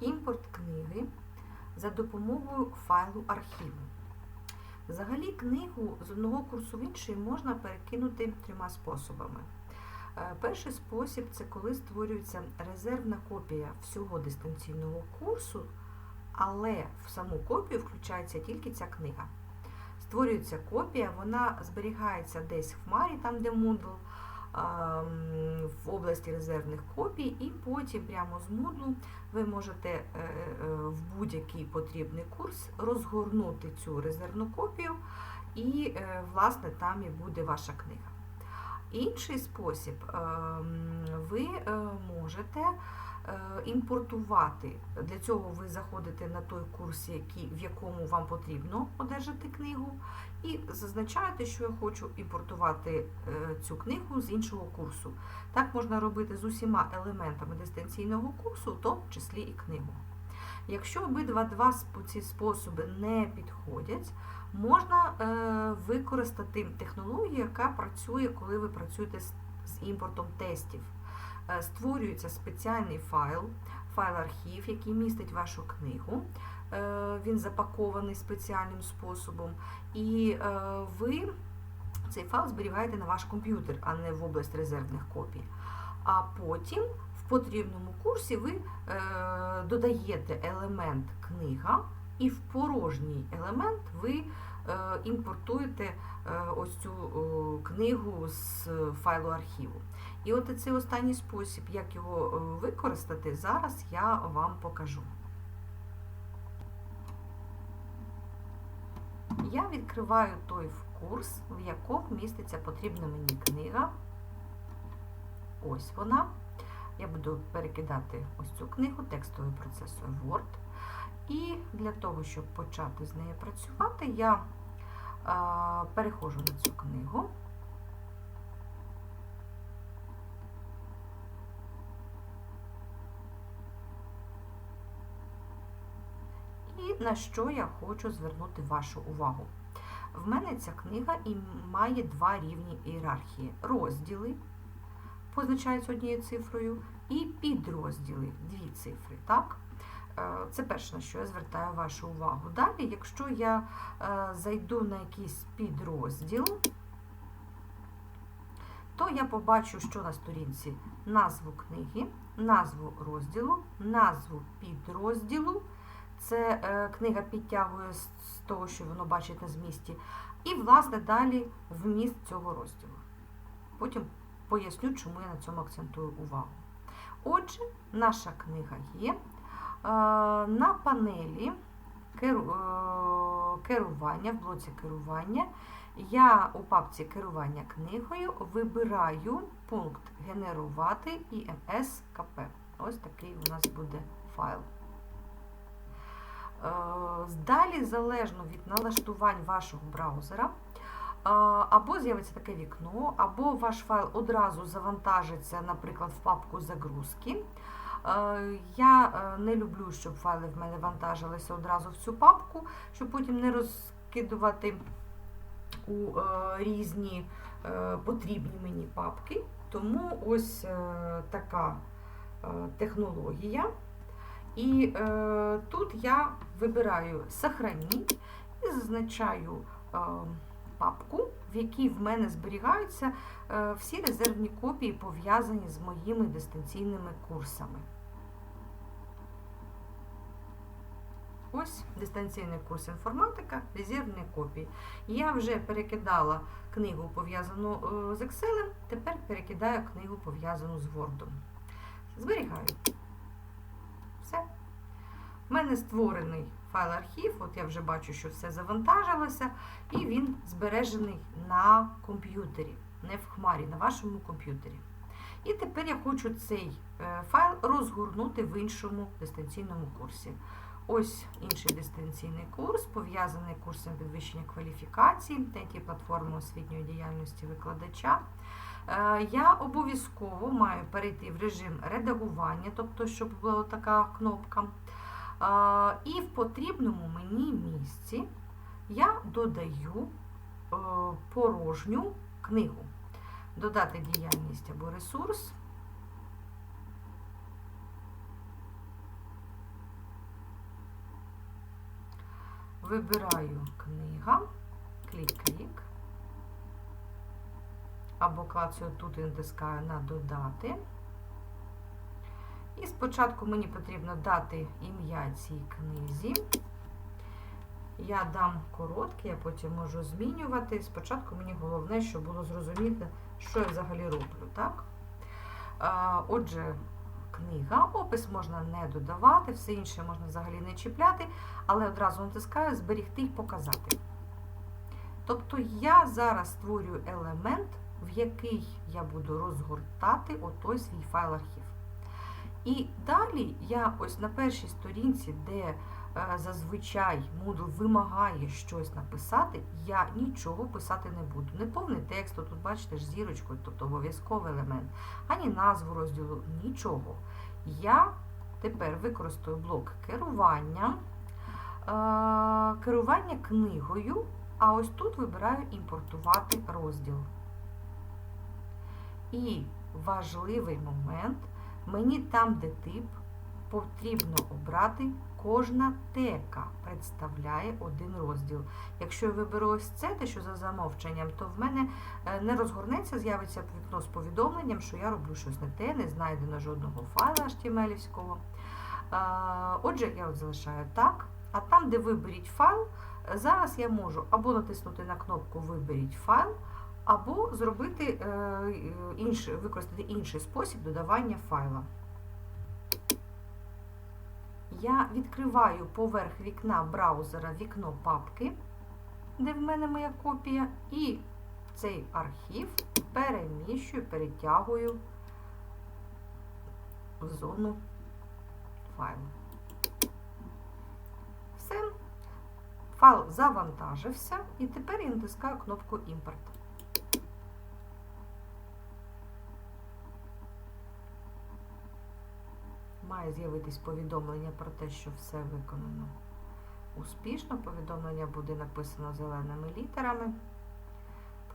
імпорт книги за допомогою файлу архіву. Взагалі, книгу з одного курсу в інший можна перекинути трьома способами. Е, Перший спосіб це коли створюється резервна копія всього дистанційного курсу, але в саму копію включається тільки ця книга. Створюється копія, вона зберігається десь в Хмарі, там де Moodle, в області резервних копій, і потім прямо з Moodle ви можете е, е, в будь-який потрібний курс розгорнути цю резервну копію, і, е, власне, там і буде ваша книга. Інший спосіб, ем, ви е, можете е, імпортувати. Для цього ви заходите на той курс, який, в якому вам потрібно одержати книгу, і зазначаєте, що я хочу імпортувати е, цю книгу з іншого курсу. Так можна робити з усіма елементами дистанційного курсу, в тому числі і книгу. Якщо обидва два ці способи не підходять, можна е, використати технологію, яка працює, коли ви працюєте з імпортом тестів. Е, Створюється спеціальний файл, файл архів, який містить вашу книгу. Е, Він запакований спеціальним способом, і е, ви цей файл зберігаєте на ваш комп'ютер, а не в область резервних копій. А потім в потрібному курсі ви додаєте елемент книга, і в порожній елемент ви е, імпортуєте е, ось цю книгу з файлу архіву. І от цей останній спосіб, як його е, використати, зараз я вам покажу. Я відкриваю той курс, в якому міститься потрібна мені книга. Ось вона. Я буду перекидати ось цю книгу текстовий процесор Word. І для того, щоб почати з нею працювати, я е, переходжу на цю книгу. І на що я хочу звернути вашу увагу. В мене ця книга і має два рівні ієрархії. Розділи позначаються однією цифрою, і підрозділи дві цифри. Так? Е, Це перше, на що я звертаю вашу увагу. Далі, якщо я е, зайду на якийсь підрозділ, то я побачу, що на сторінці назву книги, назву розділу, назву підрозділу. Це е, книга підтягує з того, що воно бачить на змісті. І, власне, далі вміст цього розділу. Потім поясню, чому я на цьому акцентую увагу. Отже, наша книга є. На панелі е, керування, в блоці керування, я у папці керування книгою вибираю пункт Генерувати ІМС КП. Ось такий у нас буде файл. Е, Далі, залежно від налаштувань вашого браузера, е, або з'явиться таке вікно, або ваш файл одразу завантажиться, наприклад, в папку загрузки. Я е, не люблю, щоб файли в мене вантажилися одразу в цю папку, щоб потім не розкидувати у е, різні е, потрібні мені папки. Тому ось така технологія. І е, тут я вибираю «Сохраніть» і зазначаю е, папку, в якій в мене зберігаються е, всі резервні копії, пов'язані з моїми дистанційними курсами. Ось дистанційний курс інформатика, резервні копії. Я вже перекидала книгу пов'язану е, з Excel, тепер перекидаю книгу пов'язану з Word. Зберігаю. Все. У мене створений файл архів, от я вже бачу, що все завантажилося, і він збережений на комп'ютері, не в хмарі, на вашому комп'ютері. І тепер я хочу цей е, файл розгорнути в іншому дистанційному курсі. Ось інший дистанційний курс, пов'язаний курсом підвищення кваліфікації, третій платформи освітньої діяльності викладача. Е, Я обов'язково маю перейти в режим редагування, тобто, щоб була така кнопка. Е, І в потрібному мені місці я додаю е, порожню книгу. Додати діяльність або ресурс. Вибираю книга, клік-клік, або клацаю тут і на додати. І спочатку мені потрібно дати ім'я цій книзі. Я дам коротке, я потім можу змінювати. Спочатку мені головне, щоб було зрозуміти, що я взагалі роблю. Так? Отже, книга, опис можна не додавати, все інше можна взагалі не чіпляти, але одразу натискаю зберігти і показати. Тобто я зараз створюю елемент, в який я буду розгортати отой свій файл-архів. І далі я ось на першій сторінці, де зазвичай Moodle вимагає щось написати, я нічого писати не буду. Не повний текст, тут бачите ж зірочкою, тобто обов'язковий елемент, ані назву розділу, нічого. Я тепер використаю блок керування, е, керування книгою, а ось тут вибираю імпортувати розділ. І важливий момент. Мені там, де тип, потрібно обрати кожна тека представляє один розділ. Якщо я виберу ось це, те, що за замовченням, то в мене е, не розгорнеться, з'явиться вікно з повідомленням, що я роблю щось не те, не знайдено жодного файла HTML-івського. Отже, я от залишаю так. А там, де виберіть файл, зараз я можу або натиснути на кнопку Виберіть файл, або зробити е, інший, використати інший спосіб додавання файла. Я відкриваю поверх вікна браузера вікно папки, де в мене моя копія, і цей архів переміщую, перетягую в зону файлу. Все. Файл завантажився, і тепер я натискаю кнопку Імпорт. Має з'явитись повідомлення про те, що все виконано успішно. Повідомлення буде написано зеленими літерами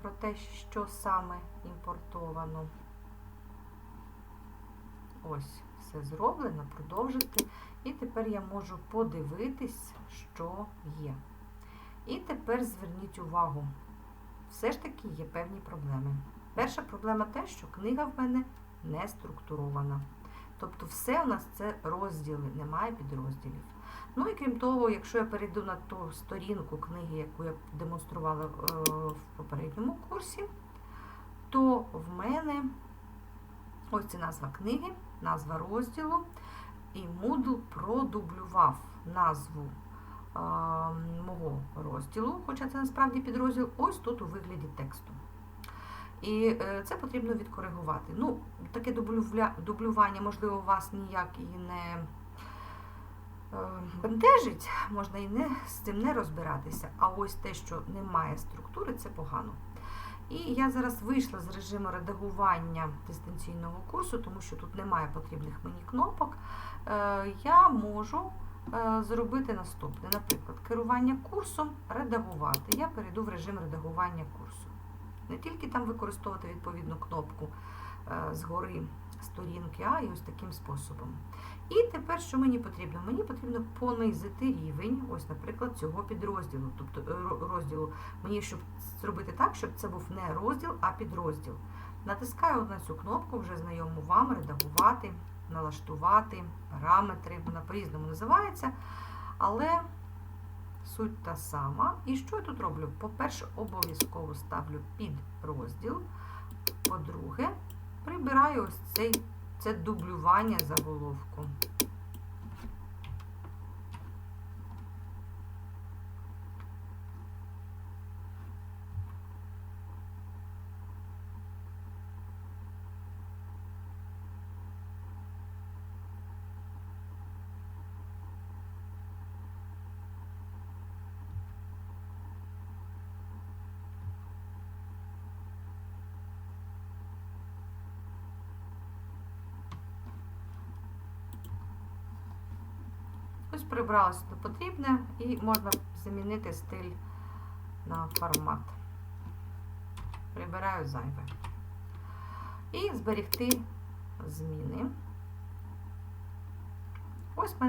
про те, що саме імпортовано. Ось, все зроблено, продовжити. І тепер я можу подивитись, що є. І тепер зверніть увагу, все ж таки є певні проблеми. Перша проблема те, що книга в мене не структурована. Тобто все у нас це розділи, немає підрозділів. Ну і крім того, якщо я перейду на ту сторінку книги, яку я демонструвала в попередньому курсі, то в мене ось це назва книги, назва розділу, і Moodle продублював назву е, мого розділу, хоча це насправді підрозділ, ось тут у вигляді тексту. І це потрібно відкоригувати. Ну, таке дублювання, можливо, вас ніяк і не бентежить, можна і не, з цим не розбиратися. А ось те, що немає структури, це погано. І я зараз вийшла з режиму редагування дистанційного курсу, тому що тут немає потрібних мені кнопок. Я можу зробити наступне. Наприклад, керування курсом, редагувати. Я перейду в режим редагування курсу. Не тільки там використовувати відповідну кнопку згори сторінки, а і ось таким способом. І тепер, що мені потрібно? Мені потрібно понизити рівень, ось, наприклад, цього підрозділу. Тобто розділу. Мені щоб зробити так, щоб це був не розділ, а підрозділ. Натискаю на цю кнопку, вже знайому вам, редагувати, налаштувати, параметри, вона по-різному називається. Але суть та сама. І що я тут роблю? По-перше, обов'язково ставлю під розділ. По-друге, прибираю ось цей, це дублювання заголовку. Ось прибралося до потрібне і можна замінити стиль на формат. Прибираю зайве. І зберегти зміни. Ось мене